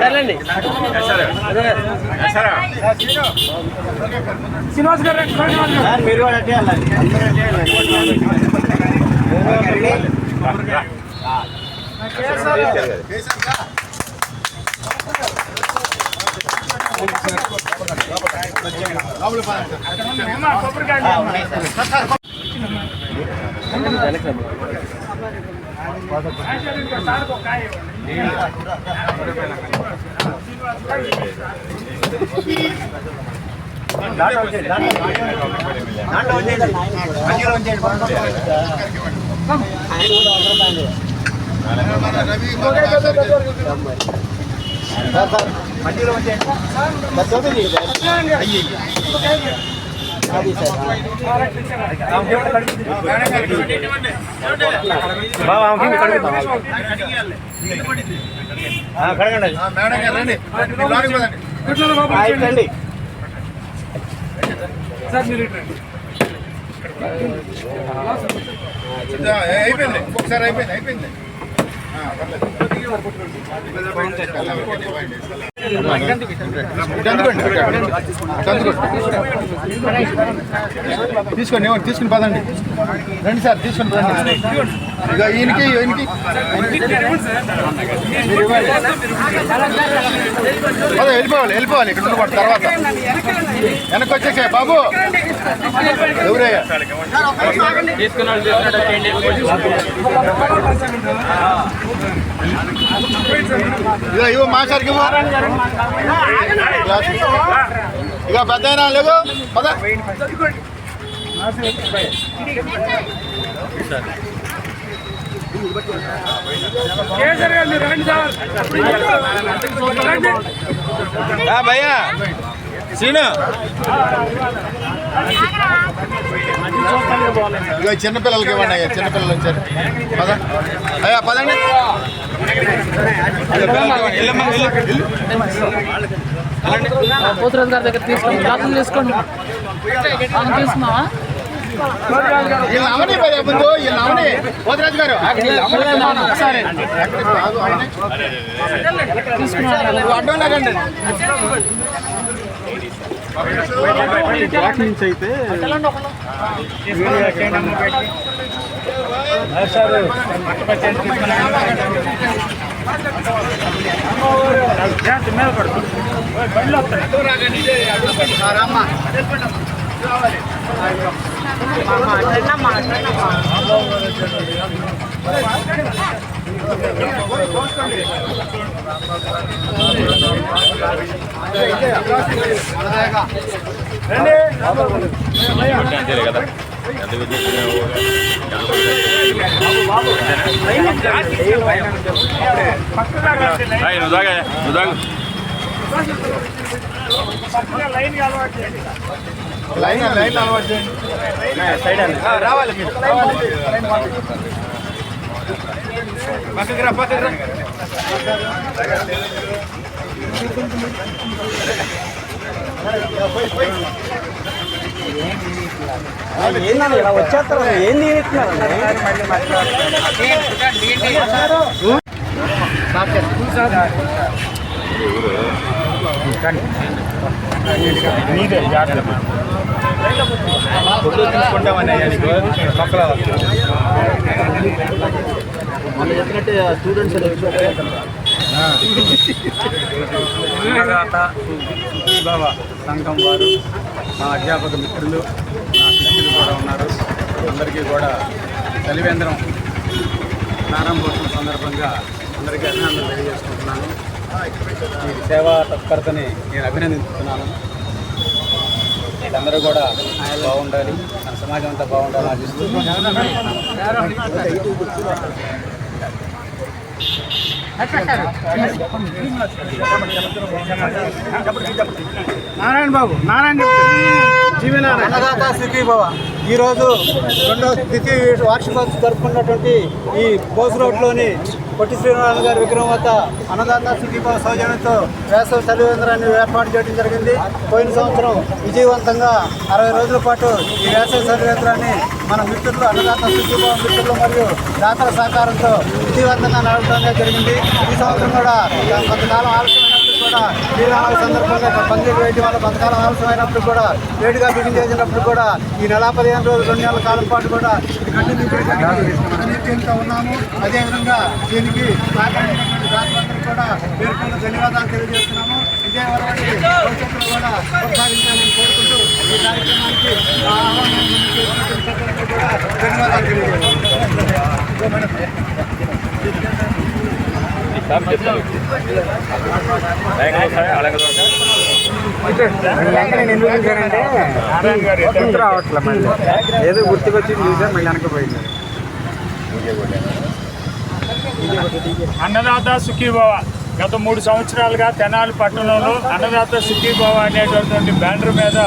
గారు రండి, శ్రీనివాస్ గారు. మీరు కూడా అట్టే மத்தியில் வந்து பத்து வந்து అమ్మా, కడగండి సార్ మీరు అయిపోయింది ఒకసారి అయిపోయింది అయిపోయింది తీసుకోండి తీసుకుని పదండి. రండి సార్ తీసుకుని పదండి. ఇక ఈయనకి ఈయనకి. అదే వెళ్ళిపోవాలి వెళ్ళిపోవాలి ఇక్కడ ఉండకూడదు తర్వాత. వెనక్కి వచ్చేసే బాబు. ఎవరయ్యా? ఇక ఇవ్వ మా సార్కి ఇక పెద్ద అయినా లేవు. పద. కేసరి గారు మీరు రండి సార్. రండి. భయ్యా. సీను. ఇక చిన్నపిల్లలకి ఇవ్వండి అయ్యా చిన్నపిల్లలు వచ్చారు. పద. అయ్యా పదండి. పోతురాజు గారి దగ్గర తీసుకోండి. జాతలు తీసుకోండి. అవును తీసుకున్నావా వీళ్ళని అవని భయ్యా ముందు వీళ్ళని అవని. పోతరాజు గారు. ఒకసారి. అడ్డం లేకండి మీద పడు. అంతేలే కదా ఎంత నువ్వు దాగా నువ్వు చేయండి. లైన్ లైన్ అలవాటు చేయండి. ఆ, రావాలి మీరు. పక్కకి రా పక్కకి రా. ఏందని ఇలా వచ్చేస్తారు? ఫోటో పక్కల చెప్పినట్టు స్టూడెంట్స్ సుఖీభావ సంఘం వారు మా అధ్యాపక మిత్రులు నా శిష్యులు కూడా ఉన్నారు. అందరికీ కూడా చలివేంద్రం ప్రారంభోత్సవం సందర్భంగా అందరికీ అభినందనలు తెలియజేసుకుంటున్నాను. ఈ సేవా తత్పరతని నేను అభినందిస్తున్నాను. వీళ్ళందరూ కూడా బాగుండాలి. మన సమాజం అంతా బాగుండాలి ఆశిస్తూ నారాయణ బాబు నారాయణ అన్నదాత సుఖీభవ ఈరోజు రెండో ద్వితీయ వార్షికోత్సవం జరుపుకున్నటువంటి ఈ బోస్ రోడ్లోని పొట్టి శ్రీనివాస గారి విగ్రహం వద్ద అన్నదాత సుఖీభవ సౌజన్యంతో వేసవ చలివేంద్రాన్ని ఏర్పాటు చేయడం జరిగింది. పోయిన సంవత్సరం విజయవంతంగా అరవై రోజుల పాటు ఈ వేసవ చలివేంద్రాన్ని మన మిత్రులు అన్నదాత సుఖీభవ మిత్రులు మరియు దాతల సహకారంతో విజయవంతంగా నడపడం జరిగింది. ఈ సంవత్సరం కూడా కొంతకాలం ఆలస్యమైన కూడా శ్రీరామ సందర్భంగా పందిరి వేటి వాళ్ళ కొంతకాలం ఆలస్యమైనప్పుడు కూడా వేడిగా బిగిన్ చేసినప్పుడు కూడా ఈ నెల పదిహేను రోజులు రెండు నెలల కాలం పాటు కూడా కంటిన్యూ చేయడానికి ఉన్నాము. అదేవిధంగా దీనికి సహకరించినటువంటి దాతలందరూ కూడా పేర్కొన్న ధన్యవాదాలు తెలియజేస్తున్నాము. ఇదే వరకు భవిష్యత్తులో కూడా కొనసాగించాలని కోరుకుంటూ ఈ కార్యక్రమానికి ఆహ్వానం కూడా ధన్యవాదాలు తెలియజేస్తున్నాము. సార్ గారు ఇద్దరు రావట్లే మళ్ళీ ఏదో గుర్తుకొచ్చింది చూసా మళ్ళీ వెనకపోయింది అన్నదాత సుఖీభవ. గత మూడు సంవత్సరాలుగా తెనాలి పట్టణంలో అన్నదాత సుఖీభవ అనేటటువంటి బ్యానర్ మీద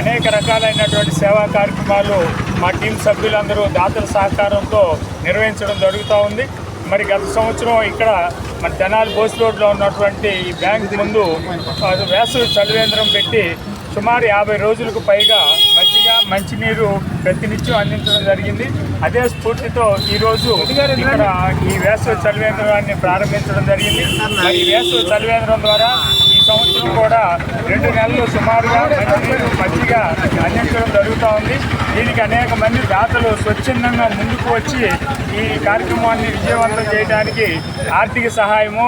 అనేక రకాలైనటువంటి సేవా కార్యక్రమాలు మా టీం సభ్యులందరూ దాతల సహకారంతో నిర్వహించడం జరుగుతూ ఉంది. మరి గత సంవత్సరం ఇక్కడ మన తెనాలి బోస్ రోడ్లో ఉన్నటువంటి ఈ బ్యాంక్ ముందు వేసవి చలివేంద్రం పెట్టి సుమారు యాభై రోజులకు పైగా మజ్జిగ మంచినీరు ప్రతినిత్యం అందించడం జరిగింది. అదే స్ఫూర్తితో ఈరోజు ఇక్కడ ఈ వేసవి చలివేంద్రాన్ని ప్రారంభించడం జరిగింది. ఈ వేసవి చలివేంద్రం ద్వారా సంవత్సరం కూడా రెండు నెలలు సుమారుగా మంచినీరు మంచిగా అందించడం జరుగుతూ ఉంది. దీనికి అనేక మంది దాతలు స్వచ్ఛందంగా ముందుకు వచ్చి ఈ కార్యక్రమాన్ని విజయవంతం చేయడానికి ఆర్థిక సహాయము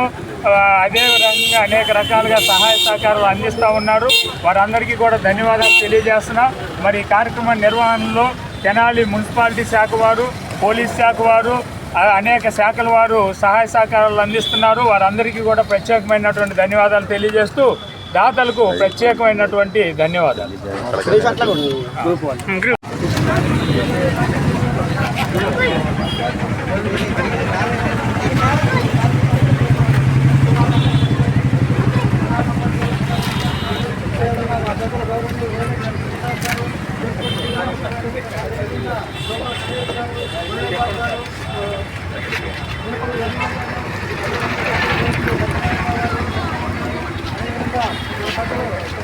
అదేవిధంగా అదే అనేక రకాలుగా సహాయ సహకారాలు అందిస్తూ ఉన్నారు. వారందరికీ కూడా ధన్యవాదాలు తెలియజేస్తున్నాం. మరి ఈ కార్యక్రమ నిర్వహణలో తెనాలి మున్సిపాలిటీ శాఖ వారు పోలీస్ శాఖ వారు అనేక శాఖల వారు సహాయ సహకారాలు అందిస్తున్నారు. వారందరికీ కూడా ప్రత్యేకమైనటువంటి ధన్యవాదాలు తెలియజేస్తూ దాతలకు ప్రత్యేకమైనటువంటి ధన్యవాదాలు.